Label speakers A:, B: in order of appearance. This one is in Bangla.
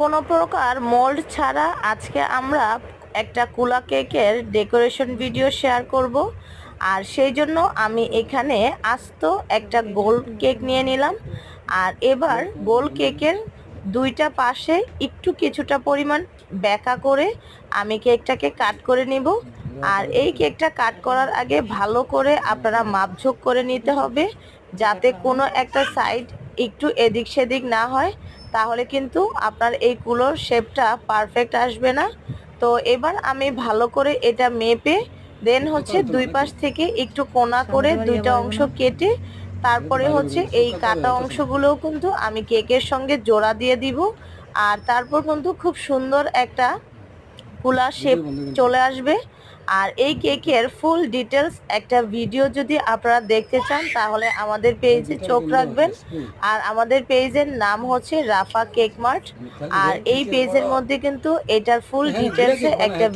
A: কোনো প্রকার মোল্ড ছাড়া আজকে আমরা একটা কুলা কেকের ডেকোরেশন ভিডিও শেয়ার করব। আর সেই জন্য আমি এখানে আস্ত একটা গোল কেক নিয়ে নিলাম। আর এবার গোল কেকের দুইটা পাশে একটু কিছুটা পরিমাণ ব্যাকা করে আমি কেকটাকে কাট করে নিব। আর এই কেকটা কাট করার আগে ভালো করে আপনারা মাপঝোক করে নিতে হবে, যাতে কোনো একটা সাইড একটু এদিক সেদিক না হয়। তাহলে কিন্তু আপনার এই কুলোর শেপটা পারফেক্ট আসবে না। তো এবার আমি ভালো করে এটা মেপে দেন হচ্ছে দুই পাশ থেকে একটু কোনা করে দুইটা অংশ কেটে তারপরে হচ্ছে এই কাটা অংশগুলোও কিন্তু আমি কেকের সঙ্গে জোড়া দিয়ে দিব। আর তারপর কিন্তু খুব সুন্দর একটা কুলা শেপ চলে আসবে। আর এই কেকের ফুল ডিটেলস একটা ভিডিও যদি আপনারা দেখতে চান তাহলে আমাদের পেজে চোখ রাখবেন। আর আমাদের পেজের নাম হচ্ছে রাফা কেক মার্ট। আর এই পেজের মধ্যে কিন্তু এটার ফুল ডিটেলসে একটা